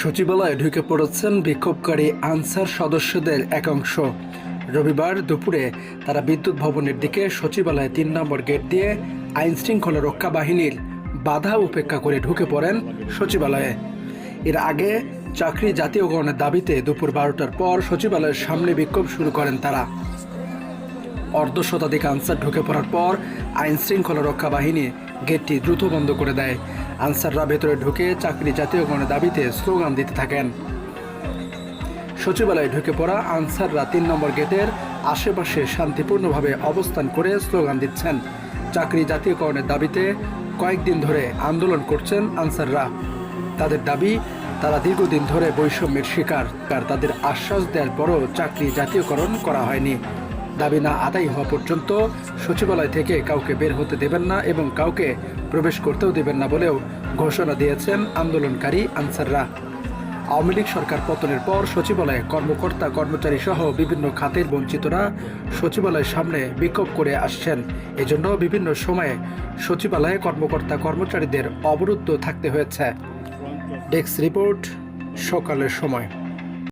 সচিবালয়ে ঢুকে পড়েছেন বিক্ষোভকারী আনসার সদস্যদের একাংশ রবিবার দুপুরে তারা বিদ্যুৎ ভবনের দিকে সচিবালয়ে তিন নম্বর গেট দিয়ে আইন শৃঙ্খলা রক্ষা বাহিনীর বাধা উপেক্ষা করে ঢুকে পড়েন সচিবালয়ে। এর আগে চাকরি জাতীয়করণের দাবিতে দুপুর বারোটার পর সচিবালয়ের সামনে বিক্ষোভ শুরু করেন তারা। অর্ধ শতাধিক আনসার ঢুকে পড়ার পর আইন শৃঙ্খলা রক্ষা বাহিনী গেটটি দ্রুত বন্ধ করে দেয়। আনসাররা ভেতরে ঢুকে চাকরি জাতীয়করণের দাবিতে স্লোগান দিতে থাকেন। সচিবালয়ে ঢুকে পড়া আনসাররা তিন নম্বর গেটের আশেপাশে শান্তিপূর্ণভাবে অবস্থান করে স্লোগান দিচ্ছেন। চাকরি জাতীয়করণের দাবিতে কয়েকদিন ধরে আন্দোলন করছেন আনসাররা। তাদের দাবি, তারা দীর্ঘদিন ধরে বৈষম্যের শিকার তাদের আশ্বাস দেওয়ার পরও চাকরি জাতীয়করণ করা হয়নি। দাবি না আদায় হওয়া পর্যন্ত সচিবালয় থেকে কাউকে বের হতে দেবেন না এবং কাউকে প্রবেশ করতেও দেবেন না বলেও ঘোষণা দিয়েছেন আন্দোলনকারী আনসাররা। আওয়ামী লীগ সরকার পতনের পর সচিবালয়ে কর্মকর্তা কর্মচারী সহ বিভিন্ন খাতের বঞ্চিতরা সচিবালয়ের সামনে বিক্ষোভ করে আসছেন। এজন্য বিভিন্ন সময়ে সচিবালয়ে কর্মকর্তা, কর্মচারীদের অবরুদ্ধ থাকতে হয়েছে। ডেস্ক রিপোর্ট, সকালের সময়।